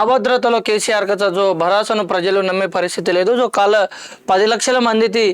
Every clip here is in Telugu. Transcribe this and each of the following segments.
అభద్రతలో కేసీఆర్ కదా జో భరోసాను ప్రజలు నమ్మే పరిస్థితి లేదు. జో కాల పది లక్షల మందికి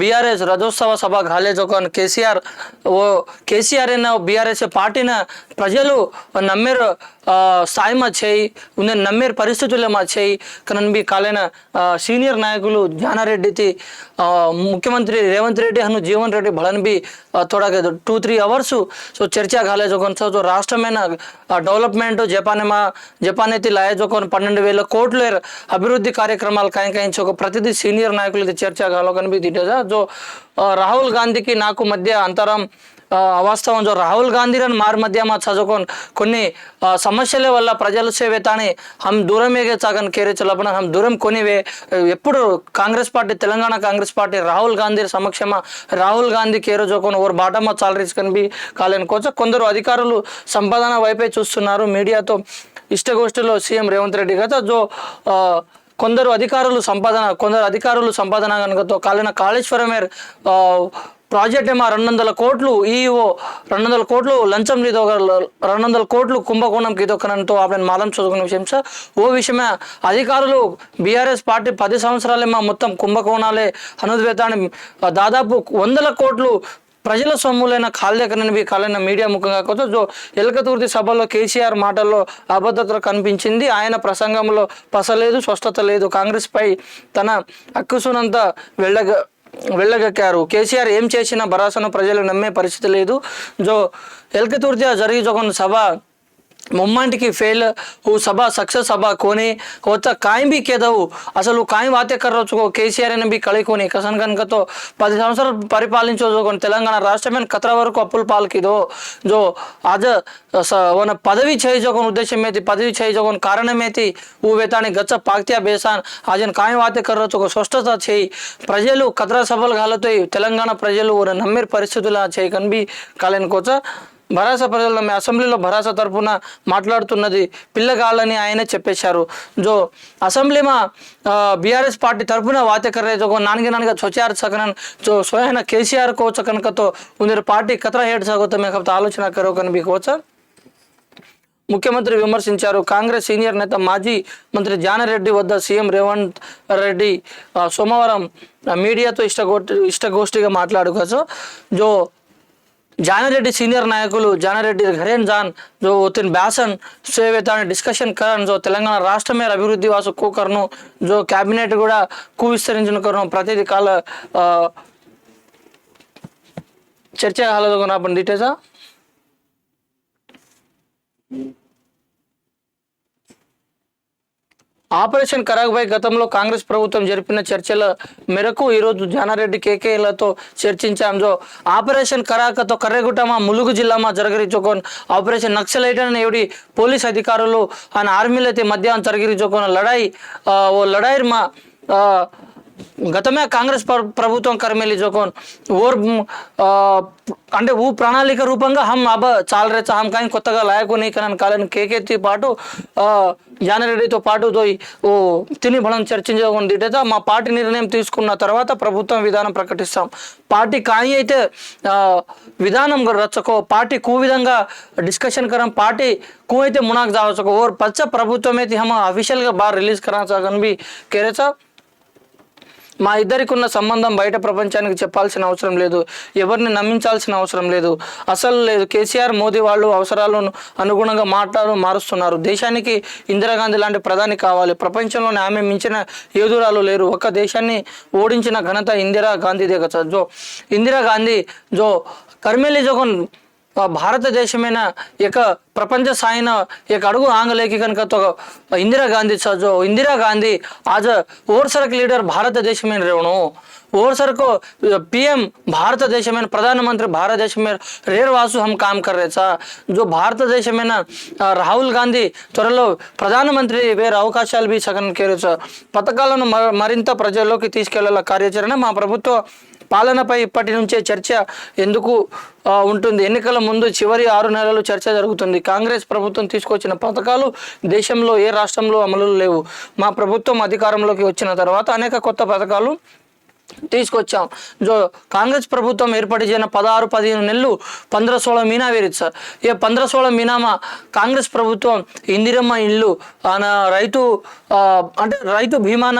బీఆర్ఎస్ రథోత్సవ సభ కాలేజ్ ఒక కేసీఆర్ ఓ కేసీఆర్ అయిన బీఆర్ఎస్ పార్టీన ప్రజలు నమ్మేరు. స్థాయిమ చేయి ఉండే నమ్మేరు పరిస్థితులు మా చేయి. కనబి కాలైన సీనియర్ నాయకులు జ్ఞానారెడ్డితి ముఖ్యమంత్రి రేవంత్ రెడ్డి అను జీవన్ రెడ్డి బి తోడగదు టూ త్రీ అవర్స్. సో చర్చ కాలేదు సో రాష్ట్రమైన డెవలప్మెంట్ జపానేమా జపానేతి లాయజోకొని పన్నెండు వేల కోట్ల అభివృద్ధి కార్యక్రమాలు కాయకాయించి ఒక ప్రతిదీ సీనియర్ నాయకులకి చర్చ కాలో కనిపి దిట్టేదా జో రాహుల్ గాంధీకి నాకు మధ్య అంతరం ఆ, అవాస్తవం. జో రాహుల్ గాంధీరని మారి మధ్య మా చదువుకొని కొన్ని సమస్యల వల్ల ప్రజల సేవేతాని హమ్ దూరమేగే చాగన్ కేరే చల్లపన హమ్ దూరం కొనివే. ఎప్పుడు కాంగ్రెస్ పార్టీ తెలంగాణ కాంగ్రెస్ పార్టీ రాహుల్ గాంధీ సమక్షమ రాహుల్ గాంధీ కేరు జోకొని ఓరు బాటమ్మ చాలరీస్ కనిపి కాలేని కోచ కొందరు అధికారులు సంపాదన వైపే చూస్తున్నారు మీడియాతో. ఇష్టగోష్ఠిలో సీఎం రేవంత్ రెడ్డి కదా జో కొందరు అధికారులు సంపాదన కొందరు అధికారులు సంపాదన కనుకతో కాలిన కాళేశ్వరమేర్ ప్రాజెక్ట్ ఏమో రెండు వందల కోట్లు ఈఓ రెండు వందల కోట్లు లంచం ఇదో రెండు వందల కోట్లు కుంభకోణంకి ఇదొకనంతో ఆమెను మాలం చదువుకునే విషయం సార్. ఓ విషయమే అధికారులు బీఆర్ఎస్ పార్టీ పది సంవత్సరాలేమో మొత్తం కుంభకోణాలే అనుద్వేతాన్ని దాదాపు వందల కోట్లు ప్రజల సొమ్ములైన కాళ్ళెక్కనవి కాలైన మీడియా ముఖంగా కాకపోతే జో ఎలకతూర్తి సభలో కేసీఆర్ మాటల్లో అబద్ధత కనిపించింది. ఆయన ప్రసంగంలో పసలేదు స్పష్టత లేదు. కాంగ్రెస్పై తన అక్కుసునంతా వెళ్ళగ వెళ్ళగక్కారు. కేసీఆర్ ఏం చేసినా భరోసాను ప్రజలు నమ్మే పరిస్థితి లేదు. జో ఎలకతూర్తి జరిగి జగన్ సభ మొమ్మంటికి ఫెయిల్ ఓ సభ సక్సెస్ సభ కోని कोने కాయం బి కేదవు. అసలు కాయం వాత్యకర్రొచ్చుకో కేసీఆర్ అని కళికోని కసన్ కనుకతో పది సంవత్సరాలు పరిపాలించోకొని తెలంగాణ రాష్ట్రమైన కత్ర వరకు అప్పులు పాలకిదో. జో అజ వన పదవి చేయజోకొని ఉద్దేశం ఏది పదవి చేయజోకొని కారణమేతి ఊ వేతాని గచ్చ పాక్తియా బేసాన్. అజన్ కాయం వాత్యకర్రొచ్చుకో స్పష్టత చేయి. ప్రజలు కత్ర సభలు కాలతో తెలంగాణ ప్రజలు నమ్మే పరిస్థితుల చేయకని బి కాలేనుకోచ భరాస ప్రజలను అసెంబ్లీలో భరాస తరఫున మాట్లాడుతున్నది పిల్లగాళ్ళని ఆయనే చెప్పేశారు. జో అసెంబ్లీ మా బీఆర్ఎస్ పార్టీ తరఫున వాతే కర్రేజోగో నాన్గే నాన్నగా చొచ్చారు సకనన్ జో స్వయన కేసీఆర్ కో చకనకతో ఉందిరు పార్టీ కథ హేడ్ సాగుతో మేక ఆలోచన కరో కనిపించవచ్చా ముఖ్యమంత్రి విమర్శించారు. కాంగ్రెస్ సీనియర్ నేత మాజీ మంత్రి జానరెడ్డి వద్ద సీఎం రేవంత్ రెడ్డి సోమవారం మీడియాతో ఇష్టగో ఇష్టగోష్ఠిగా మాట్లాడుకోసం జో జానారెడ్డి సీనియర్ నాయకులు జానారెడ్డి घरेन जान जो तीन ब्यासन से वेताने डिस्कशन करन जो తెలంగాణ రాష్ట్రమే అభివృద్ధి వాసు కూ కర్ను जो క్యాబినెట్ కూడా కూ విస్తరించిన కర్ను ప్రతిదీ కాల ఆ, చర్చ కాలేదు आपण डिटेल्स ఆపరేషన్ కరాగ్పై గతంలో కాంగ్రెస్ ప్రభుత్వం జరిపిన చర్చల మేరకు ఈరోజు జానారెడ్డి కేకేలతో చర్చించాం. జో ఆపరేషన్ కరాకతో కర్రెగుట్టమ ములుగు జిల్లామా జరగరించుకొని ఆపరేషన్ నక్సలైట్ అని ఎవడి పోలీస్ అధికారులు ఆయన ఆర్మీలైతే మధ్యాహ్నం జరగరిచోకోన్ లడాయి ఓ లడాయి మా గతమే కాంగ్రెస్ ప్రభుత్వం కర్మేలి జోకోన్ ఓర్ ఆ, అంటే ఊ ప్రణాళిక రూపంగా హమ్ అబ చాలా రేచ హమ్ కానీ కొత్తగా లాయకు నీకనని కాలని కేకేతో పాటు జానరెడ్డితో పాటు దోయ్ ఓ తిని బలం చర్చించకుండా డేటా మా పార్టీ నిర్ణయం తీసుకున్న తర్వాత ప్రభుత్వం విధానం ప్రకటిస్తాం. పార్టీ కానీ అయితే విధానం రచ్చకో పార్టీ కూ విధంగా డిస్కషన్ కరం పార్టీ కూ అయితే మునాక్ జావచ్చకో ఓర్ పచ్చ ప్రభుత్వం అయితే హమ అఫీషియల్గా బాగా రిలీజ్ కరా కన్ బి కేరేచా. మా ఇద్దరికి ఉన్న సంబంధం బయట ప్రపంచానికి చెప్పాల్సిన అవసరం లేదు. ఎవరిని నమ్మించాల్సిన అవసరం లేదు. అసలు లేదు. కేసీఆర్ మోదీ వాళ్ళు అవసరాలను అనుగుణంగా మాట్లాడు మారుస్తున్నారు. దేశానికి ఇందిరాగాంధీ లాంటి ప్రధాని కావాలి. ప్రపంచంలోనే ఆమె మించిన ఏదురాలు లేరు. ఒక దేశాన్ని ఓడించిన ఘనత ఇందిరా గాంధీదే కదా. జో ఇందిరా గాంధీ జో కర్మేలి జోగన్ భారతదేశమైన ఇక ప్రపంచ సాయన ఇక అడుగు ఆంగ్లేఖికనకతో ఇందిరాగాంధీ చదువు ఇందిరాగాంధీ ఆజ ఓర్సరకు లీడర్ భారతదేశమైన రేవును ఓర్సరకు పిఎం భారతదేశమైన ప్రధానమంత్రి భారతదేశమే రేర్వాసు హమ్ కామ్ కర్రేచా జో భారతదేశమైన రాహుల్ గాంధీ త్వరలో ప్రధానమంత్రి వేరు అవకాశాలు బీ సగన్ కేరచా పథకాలను మరింత ప్రజల్లోకి తీసుకెళ్ళే కార్యాచరణ మా ప్రభుత్వ పాలనపై ఇప్పటి నుంచే చర్చ ఎందుకు ఉంటుంది? ఎన్నికల ముందు చివరి ఆరు నెలలు చర్చ జరుగుతుంది. కాంగ్రెస్ ప్రభుత్వం తీసుకొచ్చిన పథకాలు దేశంలో ఏ రాష్ట్రంలో అమలు లేవు. మా ప్రభుత్వం అధికారంలోకి వచ్చిన తర్వాత అనేక కొత్త పథకాలు తీసుకొచ్చాం. జో కాంగ్రెస్ ప్రభుత్వం ఏర్పాటు చేసిన పదహారు పదిహేను నెలలు పంద్ర సోళ మీనా వేరిచ్చు సార్. ఏ పంద్ర సోళ మీనామా కాంగ్రెస్ ప్రభుత్వం ఇందిరమ్మ ఇల్లు ఆన రైతు అంటే రైతు భీమాన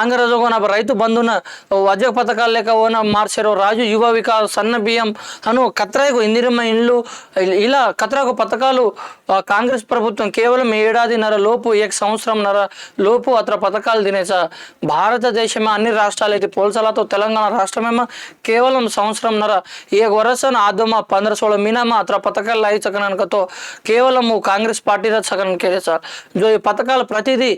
ఆంధ్రజోగన రైతు బంధున వజ్ర పథకాలు లేక ఓన మార్చారు రాజు యువ వికాస్ సన్న బియ్యం అను కత్రాయకు ఇందిరమ్మ ఇల్లు ఇలా కత్రాకు పథకాలు కాంగ్రెస్ ప్రభుత్వం కేవలం ఏడాదిన్నర లోపు ఏక సంవత్సరంన్నర లోపు అతర పథకాలు తినేసా భారతదేశమే అన్ని రాష్ట్రాలు అయితే తర్వాత తెలంగాణ రాష్ట్రమేమో కేవలం సంవత్సరంన్నర ఏ వరసన ఆదమ పంద్ర సోళ మీనామా అతర పథకాలు లాయి చకనకతో కేవలము కాంగ్రెస్ పార్టీ చకనకే కేసా జో ఈ పథకాలు ప్రతిదీ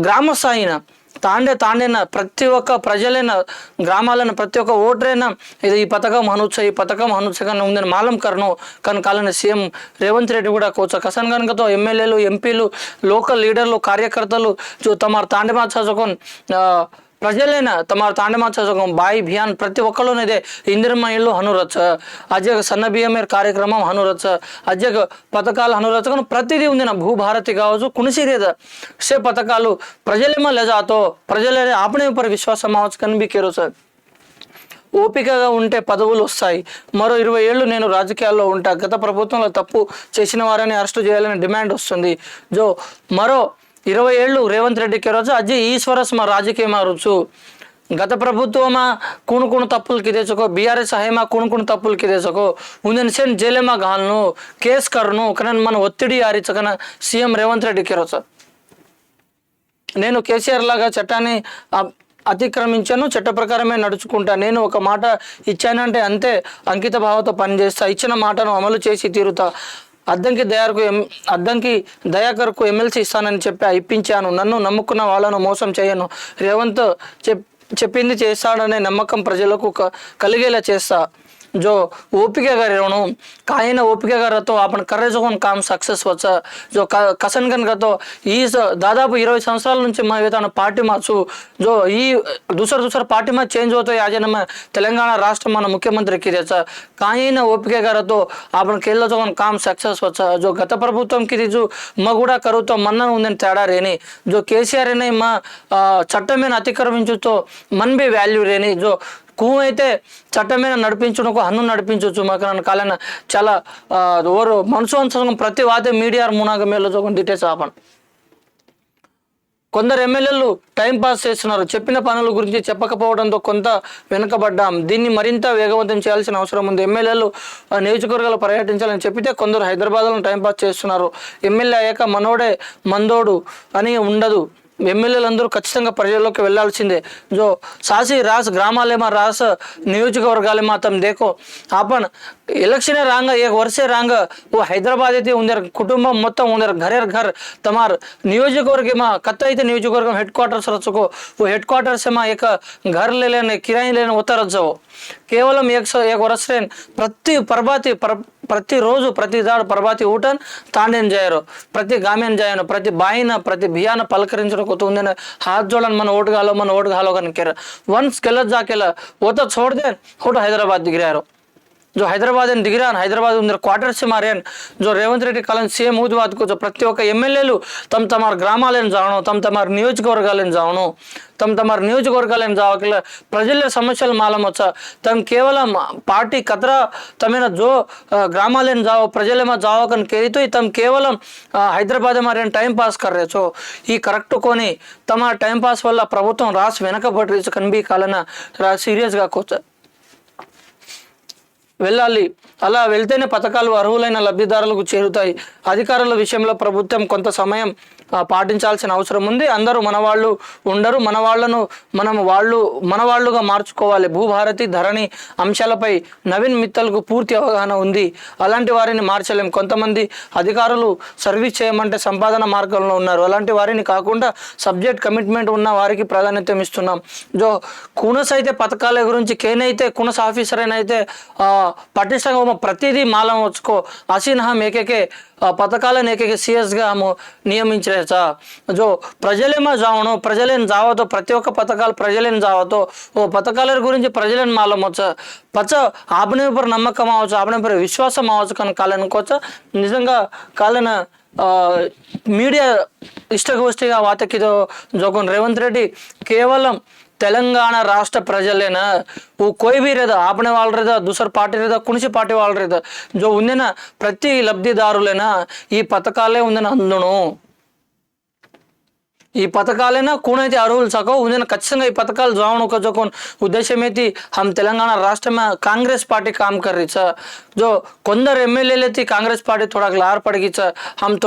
గ్రామ స్థాయిన తాండే తాండేన ప్రతి ఒక్క ప్రజలైన గ్రామాలను ప్రతి ఒక్క ఓటరైనా ఇది ఈ పథకం హనుచ్చ ఈ పథకం హనుచ్చ ఉందని మాలం కరణం కానీ కాలని సీఎం రేవంత్ రెడ్డి కూడా కోచ కసన్ కనుకతో ఎమ్మెల్యేలు ఎంపీలు లోకల్ లీడర్లు కార్యకర్తలు చూ తమ తాండేమా చదువుకొని ప్రజలైన? ತಮ್ಮ ತಾಂಡಮಾಚಕ బాయ్ బియాన్ ప్రతి ఒక్కళ్ళు ఇదే ఇందిరమయ్యలు ಹನುರಚ అజగ సన్న బియ్యం కార్యక్రమం హనురచ అజగ పథకాలు హనురచకను ప్రతిదీ ఉంది నా భూభారతి కావచ్చు కుణసిరేద సే పథకాలు ప్రజలేమో లెజాతో ప్రజలే ఆపణ పరి విశ్వాసం అవచ్చు కానీ బీకేరు సార్. ఓపికగా ఉంటే పదవులు వస్తాయి. మరో ఇరవై ఏళ్ళు నేను రాజకీయాల్లో ఉంటా. గత ప్రభుత్వంలో తప్పు చేసిన వారిని అరెస్టు చేయాలని డిమాండ్ వస్తుంది. జో మరో ఇరవై ఏళ్ళు రేవంత్ రెడ్డి కెరోజు అజ్జి ఈశ్వరస్మ రాజకీయమా రుచు గత ప్రభుత్వమా కూణుకుణ తప్పులు తెచ్చుకో బీఆర్ఎస్ హైమా తప్పులు తప్పులకి తెచ్చుకో ఉందనిసేన్ జైలేమా గాలను కేస్ కర్ను కానీ మన ఒత్తిడి ఆరిచకన సీఎం రేవంత్ రెడ్డి కెరోచు నేను కేసీఆర్ లాగా చట్టాన్ని అతిక్రమించాను చట్ట ప్రకారమే నడుచుకుంటా. నేను ఒక మాట ఇచ్చానంటే అంతే అంకిత భావంతో పనిచేస్తా. ఇచ్చిన మాటను అమలు చేసి తీరుతా. అద్దంకి దయాకర్కు ఎం అద్దంకి దయాకర్కు ఎమ్మెల్సీ ఇస్తానని చెప్పి ఇప్పించాను నన్ను నమ్ముకున్న వాళ్ళను మోసం చేయను. రేవంత్ చెప్ చెప్పింది చేస్తాడనే నమ్మకం ప్రజలకు క- కలిగేలా చేస్తా. जो ओपिका का रहणो काई ना ओपिका का रहतो अपन కర్ర జోన్ కామ్ సక్సెస్ వచ్చా జో కసన్ కనుకతో ఈ దాదాపు ఇరవై సంవత్సరాల నుంచి మా తన పార్టీ మార్చు జో ఈ దూసర దూసర పార్టీ మా చేంజ్ అవుతాయి ఆజే నమ్మ తెలంగాణ రాష్ట్ర మన ముఖ్యమంత్రికి తెచ్చా కాయన ఓపిక గారతో ఆపణ కేళ్ళ జోన్ కామ్ సక్సెస్ వచ్చా జో గత ప్రభుత్వంకి రిజు మా కూడా కరువుతో మన్న ఉందని తేడా రేని జో కేసీఆర్ అనే మా చట్టమేన అతిక్రమించుతో మన్ బి వాల్యూ రేని జో కూ అయితే చట్టం మీద నడిపించడం హన్ను నడిపించవచ్చు. మాకు నన్ను కాలన చాలా ఎవరు ఓరు మనసు ప్రతి వాతే మీడియా మునాగ మేలు చూకొని డీటెయిల్స్ ఆపను. కొందరు ఎమ్మెల్యేలు టైం పాస్ చేస్తున్నారు. చెప్పిన పనుల గురించి చెప్పకపోవడంతో కొంత వెనుకబడ్డాం. దీన్ని మరింత వేగవంతం చేయాల్సిన అవసరం ఉంది. ఎమ్మెల్యేలు నియోజకవర్గాలు పర్యటించాలని చెప్పితే కొందరు హైదరాబాద్లో టైం పాస్ చేస్తున్నారు. ఎమ్మెల్యే అయ్యాక మనోడే మందోడు అని ఉండదు. ఎమ్మెల్యేలందరూ ఖచ్చితంగా ప్రజల్లోకి వెళ్ళాల్సిందే జో సాసి రాస్ గ్రామాలేమా రాస్ నియోజకవర్గాలే మాత్రం దేకో. ఆపన్ ఎలక్షనే రాంగ ఏ వర్షే రాంగ ఓ హైదరాబాద్ అయితే ఉందారు కుటుంబం మొత్తం ఉందారు ఘరేర్ ఘర్ తమార్ నియోజకవర్గమా కత్త అయితే నియోజకవర్గం హెడ్ క్వార్టర్స్ రచ్చుకో. ఓ హెడ్ క్వార్టర్స్ ఏమా ఇక ఘర్ లేని కిరాయి లేని ఉత్తరచ్చవు కేవలం ఏక ఏక ప్రతి పర్బాతి ప్రతిరోజు ప్రతి దాడు ప్రభాతి ఊటన్ ತಾಂಡೇನ್ చేయరు ప్రతి గామేన్ జాయను ప్రతి బాయిన ప్రతి బియాన పలకరించడం కొత్త ఉంది హాత్ జోడన్ మన ఓటు కాలో మన ఓటు కాలో కనుక వన్స్ కెళ్ళ జాకెళ్ళ ఓత చోడదే ఓటు హైదరాబాద్ దిగిరారు जो హైదరాబాద్ అని దిగిరాన్ హైదరాబాద్ ఉందిన క్వార్టర్స్ మారాన్ జో రేవంత్ రెడ్డి కాలం సీఎం ఊదువాదుకు జో ప్రతి ఒక్క ఎమ్మెల్యేలు తమ తమారు గ్రామాలను జావను తమ తమ నియోజకవర్గాలను జావను తమ తమ నియోజకవర్గాలను జావకల ప్రజల సమస్యలు మాలమొచ్చ తమ కేవలం పార్టీ కత్ర తమిన జో గ్రామాలను జావ ప్రజలేమ జావకని కేరితో తమ కేవలం హైదరాబాద్ మారాన్ టైం పాస్ కర్రే సో ఈ కరెక్ట్ కొని తమ టైం పాస్ వల్ల ప్రభుత్వం రాసి వెనకబడి కన్బీ కాలన సీరియస్గా కోచ వెళ్ళాలి. అలా వెళ్తేనే పథకాలు అర్హులైన లబ్ధిదారులకు చేరుతాయి. అధికారుల విషయంలో ప్రభుత్వం కొంత సమయం పాటించాల్సిన అవసరం ఉంది. అందరూ మన వాళ్ళు ఉండరు. మన వాళ్ళను మనం వాళ్ళు మన వాళ్ళుగా మార్చుకోవాలి. భూభారతి ధరణి అంశాలపై నవీన్ మిత్తల్కు పూర్తి అవగాహన ఉంది. అలాంటి వారిని మార్చలేం. కొంతమంది అధికారులు సర్వీస్ చేయమంటే సంపాదన మార్గంలో ఉన్నారు. అలాంటి వారిని కాకుండా సబ్జెక్ట్ కమిట్మెంట్ ఉన్న వారికి ప్రాధాన్యత ఇస్తున్నాం జో కునస్ అయితే పథకాల గురించి కేనైతే కునస్ ఆఫీసర్ అయినైతే అయితే ఆ, పటిష్టంగా మేము ప్రతిదీ మాలం వచ్చుకో. అసీన్ ఏకేకే పథకాలను ఏకేకే సీఎస్గా హము జో ప్రజలేమో జావను ప్రజలేని జావతో ప్రతి ఒక్క పథకాలు ప్రజలేని జావతో ఓ పథకాల గురించి ప్రజలేని మాలం వచ్చ? పచ్చ ఆపనే నమ్మకం అవచ్చు ఆపనే విశ్వాసం అవచ్చు కానీ కాలనుకోవచ్చ నిజంగా కాలన మీడియా ఇష్టగోష్ఠిగా వాతకిదో జోగన్ రేవంత్ రెడ్డి కేవలం तेलंगाना राष्ट्र प्रजले ना वो कोई भी रहता आपने वाल रहता दूसरा पार्टी रहता कुछ पार्टी वाल रहता जो ఉందే నా ప్రతి లబ్ధిదారులైనా ఈ పథకాలే ఉందని అందును ఈ పథకాలైనా కూనైతే అర్హులు సకో ఉందని ఖచ్చితంగా ఈ పథకాలు జావణ ఒక जो ఉద్దేశం అయితే हम तेलंगाना राष्ट्र में कांग्रेस पार्टी काम कर रही छ जो కొందరు ఎమ్మెల్యేలు అయితే కాంగ్రెస్ పార్టీ थोड़ा लार पड़ गई छ हम तो